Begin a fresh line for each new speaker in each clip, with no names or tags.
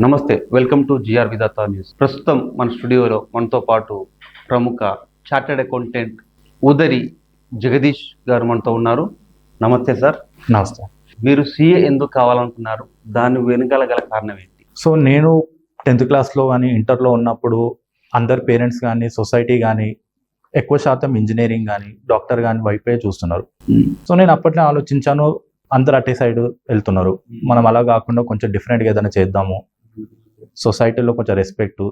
నమస్తే welcome to G R Vidhata news. ప్రస్తుతం మన స్టూడియోలో మనతో పాటు ప్రముఖ చార్టెడ్ అకౌంటెంట్ ఉదరి జగదీష్ గారు మనతో ఉన్నారు. నమస్తే సార్.
నమస్తే.
మీరు సీఏ ఎందుకు కావాలనుకున్నారు? దాని వెనుకాల గల కారణం ఏంటి?
సో నేను టెన్త్ క్లాస్లో కానీ ఇంటర్లో ఉన్నప్పుడు అందరు పేరెంట్స్ కానీ సొసైటీ కానీ ఎక్కువ శాతం ఇంజనీరింగ్ కానీ డాక్టర్ కానీ వైపే చూస్తున్నారు. సో నేను అప్పట్లో ఆలోచించాను అందరు అటే సైడ్ వెళ్తున్నారు. మనం అలా కాకుండా కొంచెం డిఫరెంట్గా ఏదైనా చేద్దాము. సొసైటీలో కొంచెం రెస్పెక్ట్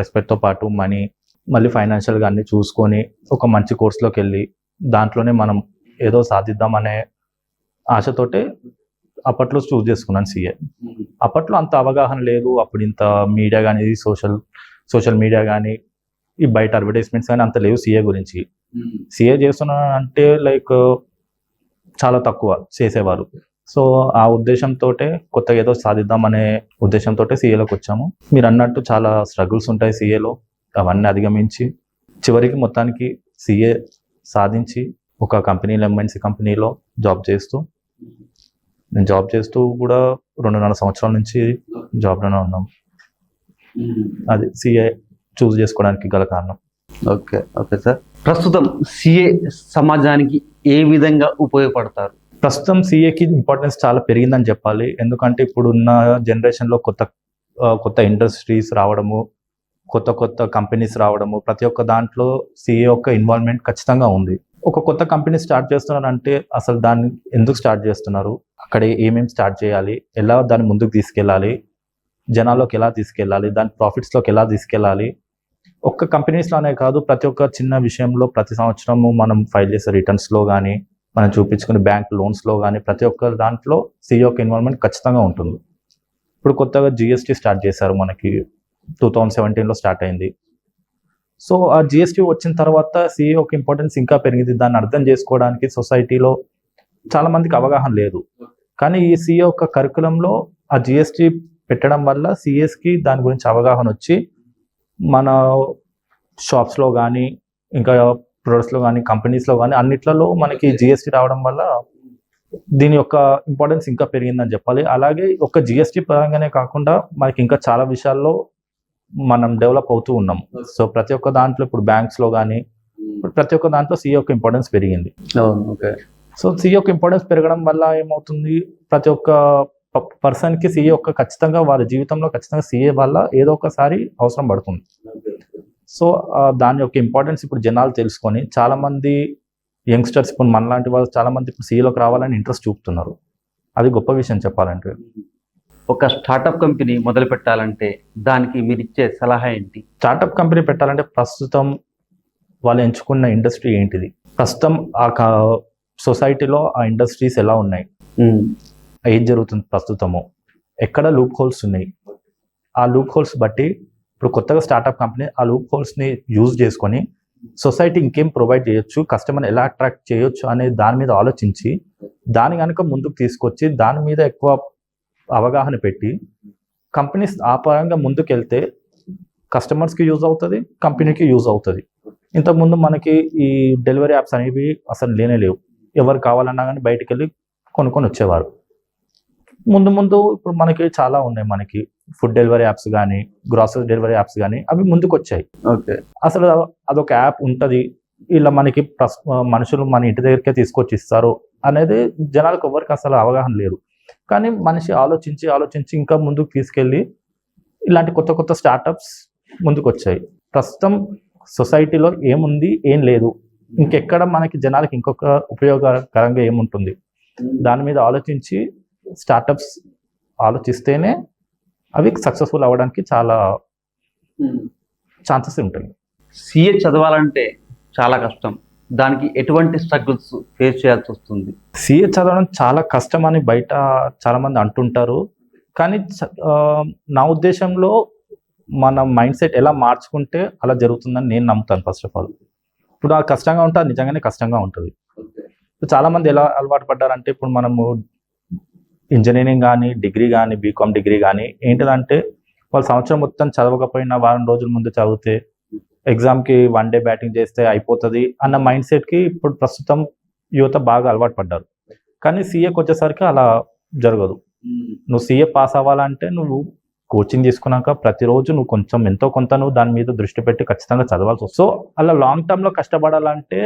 రెస్పెక్ట్తో పాటు మనీ మళ్ళీ ఫైనాన్షియల్గా అన్ని చూసుకొని ఒక మంచి కోర్సులోకి వెళ్ళి దాంట్లోనే మనం ఏదో సాధిద్దామనే ఆశతోటే అప్పట్లో చూస్ చేసుకున్నాను సీఏ అప్పట్లో అంత అవగాహన లేదు. అప్పుడు ఇంత మీడియా కానీ సోషల్ సోషల్ మీడియా కానీ ఈ బయట అడ్వర్టైజ్మెంట్స్ కానీ అంత లేవు సీఏ గురించి. సీఏ చేస్తున్నాను అంటే లైక్ చాలా తక్కువ చేసేవారు. సో ఆ ఉద్దేశంతో కొత్తగా ఏదో సాధిద్దామనే ఉద్దేశంతో సీఏలోకి వచ్చాము. మీరు అన్నట్టు చాలా స్ట్రగుల్స్ ఉంటాయి సీఏలో అవన్నీ అధిగమించి చివరికి మొత్తానికి సీఏ సాధించి ఒక కంపెనీలో ఎంఎన్సీ కంపెనీలో జాబ్ చేస్తూ నేను జాబ్ చేస్తూ కూడా రెండున్నర సంవత్సరాల నుంచి జాబ్లోనే ఉన్నాం. అది సిఏ చూస్ చేసుకోవడానికి గల కారణం.
ఓకే ఓకే సార్ ప్రస్తుతం సీఏ సమాజానికి ఏ విధంగా ఉపయోగపడతారు?
ప్రస్తుతం సిఏకి ఇంపార్టెన్స్ చాలా పెరిగిందని చెప్పాలి. ఎందుకంటే ఇప్పుడున్న జనరేషన్లో కొత్త కొత్త ఇండస్ట్రీస్ రావడము కొత్త కొత్త కంపెనీస్ రావడము ప్రతి ఒక్క దాంట్లో సిఏ యొక్క ఇన్వాల్వ్మెంట్ ఖచ్చితంగా ఉంది. ఒక కొత్త కంపెనీ స్టార్ట్ చేస్తున్నారంటే అసలు దాన్ని ఎందుకు స్టార్ట్ చేస్తున్నారు? అక్కడ ఏమేమి స్టార్ట్ చేయాలి? ఎలా దాన్ని ముందుకు తీసుకెళ్ళాలి? జనాల్లోకి ఎలా తీసుకెళ్ళాలి? దాని ప్రాఫిట్స్లోకి ఎలా తీసుకెళ్ళాలి? ఒక్క కంపెనీస్లోనే కాదు ప్రతి ఒక్క చిన్న విషయంలో ప్రతి సంవత్సరము మనం ఫైల్ చేసే రిటర్న్స్లో కానీ మనం చూపించుకునే బ్యాంక్ లోన్స్లో కానీ ప్రతి ఒక్క దాంట్లో సిఇ యొక్క ఇన్వాల్వ్మెంట్ ఖచ్చితంగా ఉంటుంది. ఇప్పుడు కొత్తగా జిఎస్టీ స్టార్ట్ చేశారు మనకి. టూ థౌజండ్ సెవెంటీన్లో స్టార్ట్ అయింది. సో ఆ జిఎస్టీ వచ్చిన తర్వాత సిఇ యొక్క ఇంపార్టెన్స్ ఇంకా పెరిగింది. దాన్ని అర్థం చేసుకోవడానికి సొసైటీలో చాలా మందికి అవగాహన లేదు. కానీ ఈ సిఇ యొక్క కరికులంలో ఆ జిఎస్టీ పెట్టడం వల్ల సిఎస్కి దాని గురించి అవగాహన వచ్చి మన షాప్స్లో కానీ ఇంకా ప్రొడక్ట్స్లో కానీ కంపెనీస్లో కానీ అన్నిట్లలో మనకి జిఎస్టీ రావడం వల్ల దీని యొక్క ఇంపార్టెన్స్ ఇంకా పెరిగిందని చెప్పాలి. అలాగే ఒక జిఎస్టీ పరంగానే కాకుండా మనకి ఇంకా చాలా విషయాల్లో మనం డెవలప్ అవుతూ ఉన్నాం. సో ప్రతి ఒక్క దాంట్లో ఇప్పుడు బ్యాంక్స్లో కానీ ప్రతి ఒక్క దాంట్లో సిఏ యొక్క ఇంపార్టెన్స్ పెరిగింది.
ఓకే.
సో సిఏ యొక్క ఇంపార్టెన్స్ పెరగడం వల్ల ఏమవుతుంది? ప్రతి ఒక్క పర్సన్కి సిఏ యొక్క ఖచ్చితంగా వారి జీవితంలో ఖచ్చితంగా సిఏ వల్ల ఏదో ఒకసారి అవసరం పడుతుంది. సో దాని యొక్క ఇంపార్టెన్స్ ఇప్పుడు జనాలు తెలుసుకొని చాలా మంది యంగ్స్టర్స్ ఇప్పుడు మనలాంటి వాళ్ళు చాలా మంది ఇప్పుడు సీఏలోకి రావాలని ఇంట్రెస్ట్ చూపుతున్నారు. అది గొప్ప విషయం చెప్పాలంటే.
ఒక స్టార్టప్ కంపెనీ మొదలు పెట్టాలంటే దానికి మీరు ఇచ్చే సలహా ఏంటి?
స్టార్టప్ కంపెనీ పెట్టాలంటే ప్రస్తుతం వాళ్ళు ఎంచుకున్న ఇండస్ట్రీ ఏంటిది? ప్రస్తుతం ఆ సొసైటీలో ఆ ఇండస్ట్రీస్ ఎలా ఉన్నాయి? ఏం జరుగుతుంది ప్రస్తుతము? ఎక్కడ లూప్ హోల్స్ ఉన్నాయి? ఆ లూప్ హోల్స్ బట్టి ఇప్పుడు కొత్తగా స్టార్టప్ కంపెనీ ఆ లూప్ హోల్స్ని యూజ్ చేసుకొని సొసైటీ ఇంకేం ప్రొవైడ్ చేయొచ్చు కస్టమర్ని ఎలా అట్రాక్ట్ చేయొచ్చు అనే దాని మీద ఆలోచించి దాని కనుక ముందుకు తీసుకొచ్చి దాని మీద ఎక్కువ అవగాహన పెట్టి కంపెనీస్ ఆ పరంగా ముందుకెళ్తే కస్టమర్స్కి యూజ్ అవుతుంది కంపెనీకి యూజ్ అవుతుంది. ఇంతకుముందు మనకి ఈ డెలివరీ యాప్స్ అనేవి అసలు లేనే లేవు. ఎవరు కావాలన్నా కానీ బయటికి వెళ్ళి కొనుక్కొని వచ్చేవారు. ముందు ముందు ఇప్పుడు మనకి చాలా ఉన్నాయి మనకి. ఫుడ్ డెలివరీ యాప్స్ కానీ గ్రాసరీ డెలివరీ యాప్స్ కానీ అవి ముందుకు వచ్చాయి
ఓకే.
అసలు అదొక యాప్ ఉంటుంది. ఇలా మనకి ప్రస్- మనుషులు మన ఇంటి దగ్గరికే తీసుకొచ్చి ఇస్తారు అనేది జనాలకు ఎవరికి అసలు అవగాహన లేదు. కానీ మనిషి ఆలోచించి ఆలోచించి ఇంకా ముందుకు తీసుకెళ్ళి ఇలాంటి కొత్త కొత్త స్టార్టప్స్ ముందుకు వచ్చాయి ప్రస్తుతం సొసైటీలో ఏముంది ఏం లేదు. ఇంకెక్కడ మనకి జనాలకి ఇంకొక ఉపయోగకరంగా ఏముంటుంది? దాని మీద ఆలోచించి స్టార్టప్స్ ఆలోచిస్తేనే అవి సక్సెస్ఫుల్ అవ్వడానికి చాలా ఛాన్సెస్ ఉంటాయి.
సీఏ చదవాలంటే చాలా కష్టం. దానికి ఎటువంటి స్ట్రగుల్స్ ఫేస్ చేయాల్సి వస్తుంది?
సిఏ చదవడం చాలా కష్టం అని బయట చాలా మంది అంటుంటారు. కానీ ఆ, నా ఉద్దేశంలో మన మైండ్ సెట్ ఎలా మార్చుకుంటే అలా జరుగుతుందని నేను నమ్ముతాను ఫస్ట్ ఆఫ్ ఆల్ ఇప్పుడు అది కష్టంగా ఉంటే నిజంగానే కష్టంగా ఉంటుంది. ఇప్పుడు చాలా మంది ఎలా అలవాటు పడ్డారంటే ఇప్పుడు మనము ఇంజనీరింగ్ కానీ డిగ్రీ కానీ బీకామ్ డిగ్రీ కానీ ఏంటిదంటే వాళ్ళు సంవత్సరం మొత్తం చదవకపోయినా వారం రోజుల ముందు చదివితే ఎగ్జామ్కి వన్ డే బ్యాటింగ్ చేస్తే అయిపోతుంది అన్న మైండ్ సెట్కి ఇప్పుడు ప్రస్తుతం యువత బాగా అలవాటు పడ్డారు. కానీ సీఏకి వచ్చేసరికి అలా జరగదు. నువ్వు సీఏ పాస్ అవ్వాలంటే నువ్వు కోచింగ్ తీసుకున్నాక ప్రతిరోజు నువ్వు కొంచెం ఎంతో కొంత నువ్వు దాని మీద దృష్టి పెట్టి ఖచ్చితంగా చదవాల్సి వస్తుంది. సో అలా లాంగ్ టర్మ్లో కష్టపడాలంటే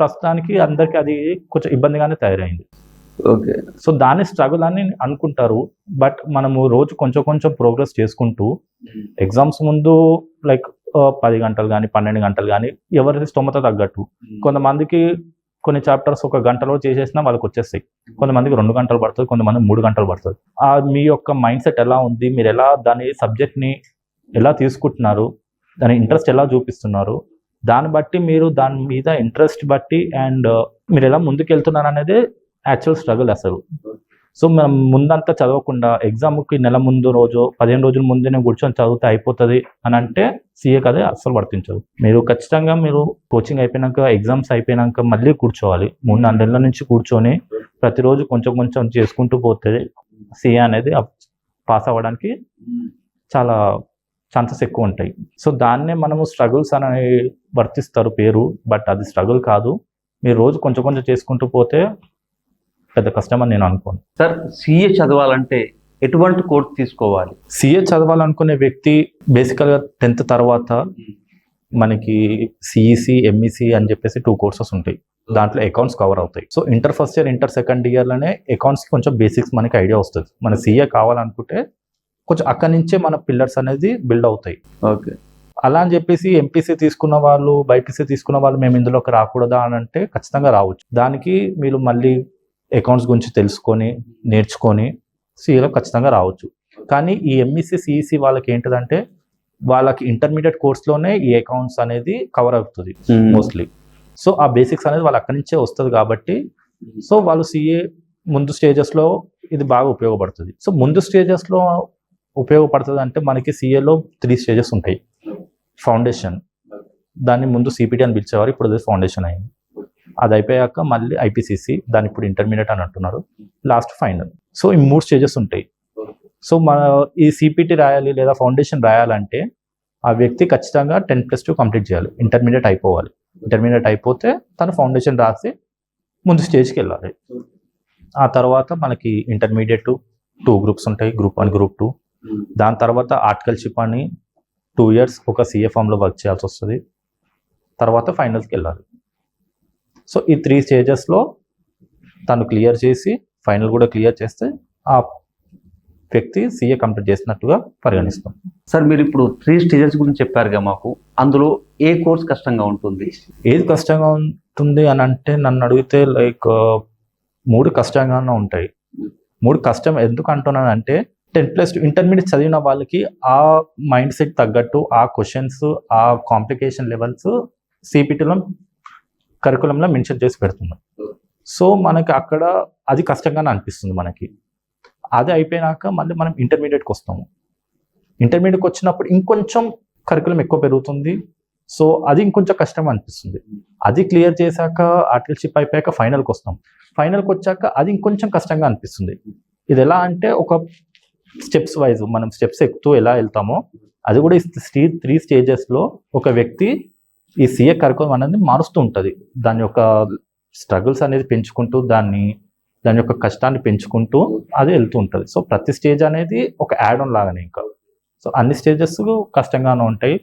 ప్రస్తుతానికి అందరికీ అది కొంచెం ఇబ్బందిగానే తయారైంది.
ఓకే.
సో దాన్ని స్ట్రగుల్ అని అనుకుంటారు. బట్ మనము రోజు కొంచెం కొంచెం ప్రోగ్రెస్ చేసుకుంటూ ఎగ్జామ్స్ ముందు లైక్ పది గంటలు కానీ పన్నెండు గంటలు కానీ ఎవరి స్తోమత తగ్గట్టు. కొంతమందికి కొన్ని చాప్టర్స్ ఒక గంటలో చేసేసినా వాళ్ళకి వచ్చేస్తాయి. కొంతమందికి రెండు గంటలు పడుతుంది కొంతమంది మూడు గంటలు పడుతుంది. ఆ మీ యొక్క మైండ్ సెట్ ఎలా ఉంది? మీరు ఎలా దాని సబ్జెక్ట్ని ఎలా తీసుకుంటున్నారు? దాని ఇంట్రెస్ట్ ఎలా చూపిస్తున్నారు? దాన్ని బట్టి మీరు దాని మీద ఇంట్రెస్ట్ బట్టి అండ్ మీరు ఎలా ముందుకు వెళ్తున్నారు అనేది యాక్చువల్ స్ట్రగుల్ అసలు. సో మనం ముందంతా చదవకుండా ఎగ్జామ్కి నెల ముందు రోజు పదిహేను రోజుల ముందే కూర్చొని చదివితే అయిపోతుంది అని అంటే సీఏ కదే అస్సలు వర్తించదు. మీరు ఖచ్చితంగా మీరు కోచింగ్ అయిపోయినాక ఎగ్జామ్స్ అయిపోయినాక మళ్ళీ కూర్చోవాలి. మూడు నాలుగు నెలల నుంచి కూర్చొని ప్రతిరోజు కొంచెం కొంచెం చేసుకుంటూ పోతే సీఏ అనేది పాస్ అవ్వడానికి చాలా ఛాన్సెస్ ఎక్కువ ఉంటాయి. సో దాన్నే మనము స్ట్రగుల్స్ అని వర్తిస్తారు పేరు బట్ అది స్ట్రగుల్ కాదు. మీరు రోజు కొంచెం కొంచెం చేసుకుంటూ పోతే పెద్ద కష్టం అని నేను అనుకోను.
సార్ సిఏ చదవాలంటే ఎటువంటి కోర్స్ తీసుకోవాలి?
సిఏ చదవాలనుకునే వ్యక్తి బేసికల్గా టెన్త్ తర్వాత మనకి సిఈసి ఎంఈసి అని చెప్పేసి టూ కోర్సెస్ ఉంటాయి. దాంట్లో అకౌంట్స్ కవర్ అవుతాయి. So inter first year inter second ఇయర్లోనే accounts కొంచెం బేసిక్స్ మనకి ఐడియా వస్తుంది. మన సిఏ కావాలనుకుంటే కొంచెం అక్కడి నుంచే మన పిల్లర్స్ అనేది బిల్డ్ అవుతాయి.
ఓకే.
అలా అని చెప్పేసి ఎంపీసీ తీసుకున్న వాళ్ళు బైపీసీ తీసుకున్న వాళ్ళు మేము ఇందులోకి రాకూడదా అని అంటే ఖచ్చితంగా రావచ్చు. దానికి మీరు మళ్ళీ అకౌంట్స్ గురించి తెలుసుకొని నేర్చుకొని సిఏలో ఖచ్చితంగా రావచ్చు. కానీ ఈ ఎంఈసీ సిఈసి వాళ్ళకి ఏంటిదంటే వాళ్ళకి ఇంటర్మీడియట్ కోర్స్లోనే ఈ అకౌంట్స్ అనేది కవర్ అవుతుంది మోస్ట్లీ సో ఆ బేసిక్స్ అనేది వాళ్ళు అక్కడి నుంచే వస్తుంది కాబట్టి సో వాళ్ళు సిఏ ముందు స్టేజెస్లో ఇది బాగా ఉపయోగపడుతుంది. సో ముందు స్టేజెస్లో ఉపయోగపడుతుంది అంటే మనకి సిఏలో త్రీ స్టేజెస్ ఉంటాయి. ఫౌండేషన్ దాన్ని ముందు సిపిటి అని పిలిచేవారు ఇప్పుడు అది ఫౌండేషన్ అయింది. అది అయిపోయాక మళ్ళీ ఐపీసీసీ దాన్ని ఇప్పుడు ఇంటర్మీడియట్ అని అంటున్నారు. లాస్ట్ ఫైనల్ సో ఈ మూడు స్టేజెస్ ఉంటాయి. సో మన ఈ సిపిటి రాయాలి లేదా ఫౌండేషన్ రాయాలంటే ఆ వ్యక్తి ఖచ్చితంగా టెన్ ప్లస్ టూ కంప్లీట్ చేయాలి. ఇంటర్మీడియట్ అయిపోవాలి. ఇంటర్మీడియట్ అయిపోతే తను ఫౌండేషన్ రాసి ముందు స్టేజ్కి వెళ్ళాలి. ఆ తర్వాత మనకి ఇంటర్మీడియట్ టూ గ్రూప్స్ ఉంటాయి. గ్రూప్ వన్ గ్రూప్ టూ దాని తర్వాత ఆర్టికల్షిప్ అని టూ ఇయర్స్ ఒక సిఏ ఫామ్లో వర్క్ చేయాల్సి వస్తుంది. తర్వాత ఫైనల్స్కి వెళ్ళాలి. సో ఈ త్రీ స్టేజెస్లో తను క్లియర్ చేసి ఫైనల్ కూడా క్లియర్ చేస్తే ఆ వ్యక్తి సిఏ కంప్లీట్ చేసినట్టుగా పరిగణిస్తాం.
సార్ మీరు ఇప్పుడు త్రీ స్టేజెస్ గురించి చెప్పారుగా మాకు. అందులో ఏ కోర్స్ కష్టంగా ఉంటుంది?
ఏది కష్టంగా ఉంటుంది అని అంటే నన్ను అడిగితే లైక్ మూడు కష్టంగానే ఉంటాయి. మూడు కష్టం ఎందుకు అంటున్నాను అంటే టెన్ ప్లస్ ఇంటర్మీడియట్ చదివిన వాళ్ళకి ఆ మైండ్ సెట్ తగ్గట్టు ఆ క్వశ్చన్స్ ఆ కాంప్లికేషన్ లెవెల్స్ సిపిటీలో కరికులంలో మెన్షన్ చేసి పెడుతున్నాం. సో మనకి అక్కడ అది కష్టంగానే అనిపిస్తుంది మనకి. అది అయిపోయినాక మళ్ళీ మనం ఇంటర్మీడియట్కి వస్తాము. ఇంటర్మీడియట్కి వచ్చినప్పుడు ఇంకొంచెం కరికులం ఎక్కువ పెరుగుతుంది. సో అది ఇంకొంచెం కష్టం అనిపిస్తుంది. అది క్లియర్ చేశాక ఆర్టిల్షిప్ అయిపోయాక ఫైనల్కి వస్తాం. ఫైనల్కి వచ్చాక అది ఇంకొంచెం కష్టంగా అనిపిస్తుంది. ఇది ఎలా అంటే ఒక స్టెప్స్ వైజ్ మనం స్టెప్స్ ఎక్కుతూ ఎలా వెళ్తామో అది కూడా ఈ త్రీ స్టేజెస్లో ఒక వ్యక్తి ఈ సీఏ కరికులం అనేది మారుస్తూ ఉంటుంది. దాని యొక్క స్ట్రగుల్స్ అనేది పెంచుకుంటూ దాన్ని దాని యొక్క కష్టాన్ని పెంచుకుంటూ అది వెళ్తూ ఉంటుంది. సో ప్రతి స్టేజ్ అనేది ఒక యాడ్ ఆన్ లాగానే ఇంకా. సో అన్ని స్టేజెస్ కష్టంగానే ఉంటాయి.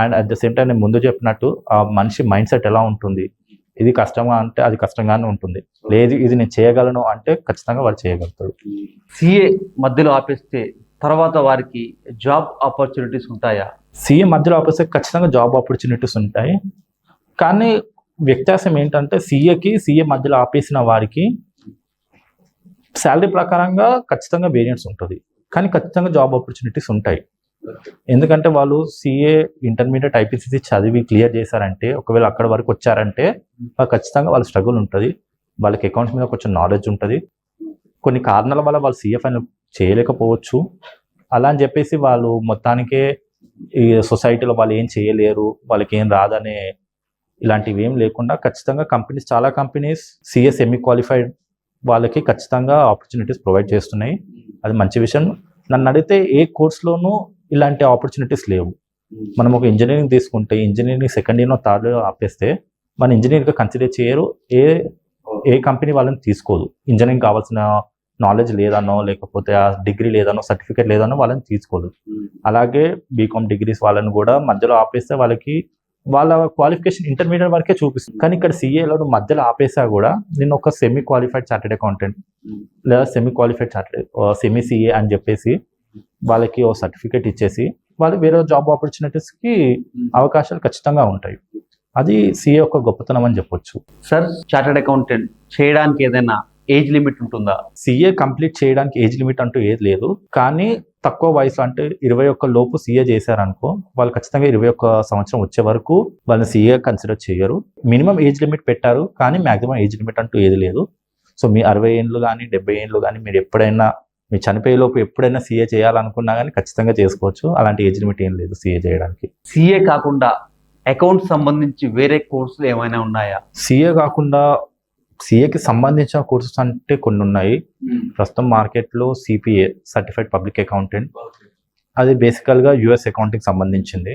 And at the same time నేను ముందు చెప్పినట్టు ఆ మనిషి మైండ్ సెట్ ఎలా ఉంటుంది? ఇది కష్టంగా అంటే అది కష్టంగానే ఉంటుంది. లేదు ఇది నేను చేయగలను అంటే ఖచ్చితంగా వారు చేయగలుగుతారు.
సిఏ మధ్యలో ఆపేస్తే తర్వాత వారికి జాబ్ ఆపర్చునిటీస్ ఉంటాయా?
సీఏ మధ్యలో ఆపేస్తే ఖచ్చితంగా జాబ్ ఆపర్చునిటీస్ ఉంటాయి. కానీ వ్యత్యాసం ఏంటంటే సీఏకి సీఏ మధ్యలో ఆపేసిన వారికి శాలరీ ప్రకారంగా ఖచ్చితంగా వేరియంట్స్ ఉంటుంది. కానీ ఖచ్చితంగా జాబ్ ఆపర్చునిటీస్ ఉంటాయి. ఎందుకంటే వాళ్ళు సీఏ ఇంటర్మీడియట్ ఐపీసీసీ చదివి క్లియర్ చేశారంటే ఒకవేళ అక్కడ వరకు వచ్చారంటే వాళ్ళు ఖచ్చితంగా వాళ్ళ స్ట్రగుల్ ఉంటుంది. వాళ్ళకి అకౌంట్స్ మీద కొంచెం నాలెడ్జ్ ఉంటుంది. కొన్ని కారణాల వల్ల వాళ్ళు సీఏ ఫైనల్ చేయలేకపోవచ్చు. అలా అని చెప్పేసి వాళ్ళు మొత్తానికే ఈ సొసైటీలో వాళ్ళు ఏం చేయలేరు వాళ్ళకి ఏం రాదనే ఇలాంటివి ఏం లేకుండా ఖచ్చితంగా కంపెనీస్ చాలా కంపెనీస్ సిఎస్ సెమీ క్వాలిఫైడ్ వాళ్ళకి ఖచ్చితంగా ఆపర్చునిటీస్ ప్రొవైడ్ చేస్తున్నాయి. అది మంచి విషయం. నన్ను అడిగితే ఏ కోర్స్లోనూ ఇలాంటి ఆపర్చునిటీస్ లేవు. మనం ఒక ఇంజనీరింగ్ తీసుకుంటే engineering second year third year ఆపేస్తే మన ఇంజనీరింగ్గా కన్సిడర్ చేయరు. ఏ ఏ కంపెనీ వాళ్ళని తీసుకోదు. ఇంజనీరింగ్ కావాల్సిన నాలెడ్జ్ లేదనో లేకపోతే ఆ డిగ్రీ లేదనో సర్టిఫికేట్ లేదనో వాళ్ళని తీసుకోదు. అలాగే బీకామ్ డిగ్రీస్ వాళ్ళని కూడా మధ్యలో ఆపేస్తే వాళ్ళకి వాళ్ళ క్వాలిఫికేషన్ ఇంటర్మీడియట్ వరకే చూపిస్తుంది. కానీ ఇక్కడ సిఏలో మధ్యలో ఆపేసా కూడా నేను ఒక సెమీ క్వాలిఫైడ్ చార్టెడ్ అకౌంటెంట్ లేదా semi qualified chartered semi CA అని చెప్పేసి వాళ్ళకి ఓ సర్టిఫికేట్ ఇచ్చేసి వాళ్ళు వేరే జాబ్ ఆపర్చునిటీస్కి అవకాశాలు ఖచ్చితంగా ఉంటాయి. అది సిఏ యొక్క గొప్పతనం అని చెప్పొచ్చు.
సార్ చార్టెడ్ అకౌంటెంట్ చేయడానికి ఏదైనా ఏజ్ లిమిట్ ఉంటుందా?
సిఏ కంప్లీట్ చేయడానికి ఏజ్ లిమిట్ అంటూ ఏది లేదు. కానీ తక్కువ వయసు అంటే ఇరవై ఒక్క లోపు సీఏ చేశారనుకో వాళ్ళు ఖచ్చితంగా ఇరవై ఒక్క సంవత్సరం వచ్చే వరకు వాళ్ళని సీఏ కన్సిడర్ చేయరు. మినిమం ఏజ్ లిమిట్ పెట్టారు కానీ మాక్సిమం ఏజ్ లిమిట్ అంటూ ఏది లేదు. సో మీ అరవై ఏళ్ళు కానీ డెబ్బై ఏళ్ళు కానీ మీరు ఎప్పుడైనా మీ చనిపోయే లోపు ఎప్పుడైనా సీఏ చేయాలనుకున్నా కానీ ఖచ్చితంగా చేసుకోవచ్చు. అలాంటి ఏజ్ లిమిట్ ఏం లేదు సీఏ చేయడానికి.
సిఏ కాకుండా అకౌంట్ సంబంధించి వేరే కోర్సులు ఏమైనా ఉన్నాయా?
సీఏ కాకుండా సీఏకి సంబంధించిన కోర్సెస్ అంటే కొన్ని ఉన్నాయి. ప్రస్తుతం మార్కెట్లో సిపిఏ సర్టిఫైడ్ పబ్లిక్ అకౌంటెంట్ అది బేసికల్గా యుఎస్ అకౌంటింగ్ సంబంధించింది.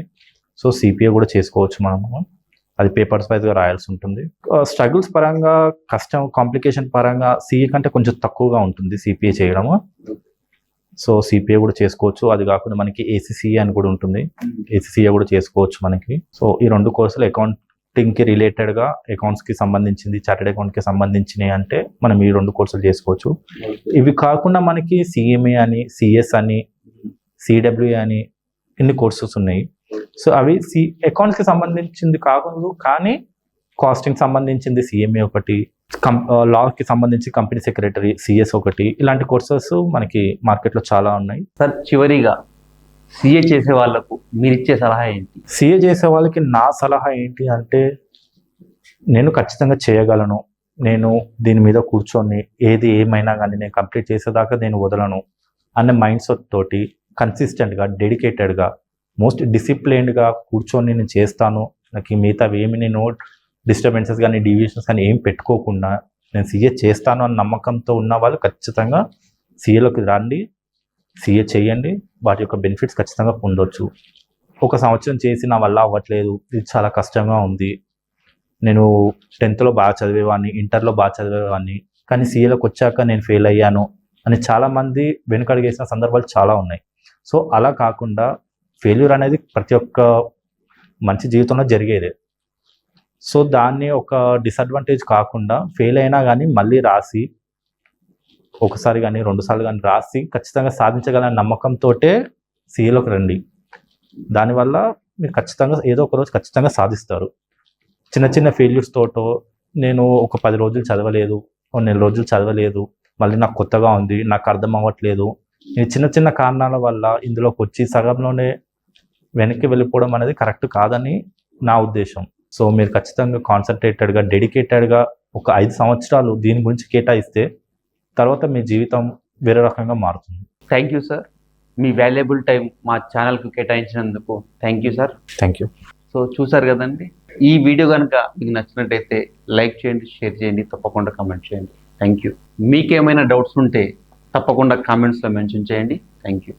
సో సిపిఏ కూడా చేసుకోవచ్చు మనము. అది పేపర్స్ వైజ్గా రాయాల్సి ఉంటుంది. స్ట్రగుల్స్ పరంగా కష్టం కాంప్లికేషన్ పరంగా సిఏ కంటే కొంచెం తక్కువగా ఉంటుంది సిపిఏ చేయడము. సో సిపిఏ కూడా చేసుకోవచ్చు. అది కాకుండా మనకి ఏసీసీఏ అని కూడా ఉంటుంది. ఏసీసీఏ కూడా చేసుకోవచ్చు మనకి. సో ఈ రెండు కోర్సులు అకౌంటింగ్ కి రిలేటెడ్గా అకౌంట్స్కి సంబంధించింది చార్టెడ్ అకౌంట్కి సంబంధించినవి అంటే మనం ఈ రెండు కోర్సులు చేసుకోవచ్చు. ఇవి కాకుండా మనకి సిఎంఏ అని సిఎస్ అని సిడబ్ల్యూఏ అని ఇన్ని కోర్సెస్ ఉన్నాయి. సో అవి సి అకౌంట్స్కి సంబంధించింది కాకుండా కానీ కాస్టింగ్ సంబంధించింది సిఎంఏ ఒకటి కం లా కి సంబంధించి కంపెనీ సెక్రటరీ సిఎస్ ఒకటి ఇలాంటి కోర్సెస్ మనకి మార్కెట్లో చాలా ఉన్నాయి.
సార్ చివరిగా సీఏ చేసే వాళ్ళకు మీరు ఇచ్చే సలహా ఏంటి?
సీఏ చేసే వాళ్ళకి నా సలహా ఏంటి అంటే నేను ఖచ్చితంగా చేయగలను. నేను దీని మీద కూర్చొని ఏది ఏమైనా కానీ నేను కంప్లీట్ చేసేదాకా నేను వదలను అనే మైండ్ సెట్ తోటి కన్సిస్టెంట్గా డెడికేటెడ్గా మోస్ట్ డిసిప్లైన్డ్గా కూర్చొని నేను చేస్తాను. నాకు మిగతా ఏమి నేను డిస్టర్బెన్సెస్ కానీ డివిజన్స్ కానీ ఏం పెట్టుకోకుండా నేను సీఏ చేస్తాను అన్న నమ్మకంతో ఉన్న వాళ్ళు ఖచ్చితంగా సీఏలోకి రండి. సీఏ చేయండి. వాటి యొక్క బెనిఫిట్స్ ఖచ్చితంగా పొందొచ్చు. ఒక సంవత్సరం చేసి నా వల్ల అవ్వట్లేదు. ఇది చాలా కష్టంగా ఉంది. నేను టెన్త్లో బాగా చదివేవాడిని ఇంటర్లో బాగా చదివేవాడిని కానీ సీఏలోకి వచ్చాక నేను ఫెయిల్ అయ్యాను అని చాలామంది వెనుకడిగేసిన సందర్భాలు చాలా ఉన్నాయి. సో అలా కాకుండా ఫెయిల్యూర్ అనేది ప్రతి ఒక్క మంచి జీవితంలో జరిగేదే. సో దాన్ని ఒక డిసడ్వాంటేజ్ కాకుండా ఫెయిల్ అయినా కానీ మళ్ళీ రాసి ఒకసారి కానీ రెండుసార్లు కానీ రాసి ఖచ్చితంగా సాధించగలనే నమ్మకంతో సీఏలోకి రండి. దానివల్ల మీరు ఖచ్చితంగా ఏదో ఒక రోజు ఖచ్చితంగా సాధిస్తారు. చిన్న చిన్న ఫెయిల్యూర్స్ తోటో నేను ఒక పది రోజులు చదవలేదు ఒక నెల రోజులు చదవలేదు మళ్ళీ నాకు కొత్తగా ఉంది నాకు అర్థం అవ్వట్లేదు. ఈ చిన్న చిన్న కారణాల వల్ల ఇందులోకి వచ్చి సగంలోనే వెనక్కి వెళ్ళిపోవడం అనేది కరెక్ట్ కాదని నా ఉద్దేశం. సో మీరు ఖచ్చితంగా కాన్సన్ట్రేటెడ్గా డెడికేటెడ్గా ఒక ఐదు సంవత్సరాలు దీని గురించి కేటాయిస్తే తర్వాత మీ జీవితం వేరే రకంగా మారుతుంది.
థ్యాంక్ యూ సార్ మీ వాల్యుబుల్ టైం మా ఛానల్కు కేటాయించినందుకు thank you sir
thank you
so చూసారు కదండి? ఈ వీడియో కనుక మీకు నచ్చినట్టయితే లైక్ చేయండి షేర్ చేయండి తప్పకుండా కామెంట్ చేయండి. థ్యాంక్ యూ మీకేమైనా డౌట్స్ ఉంటే తప్పకుండా కామెంట్స్లో మెన్షన్ చేయండి. Thank you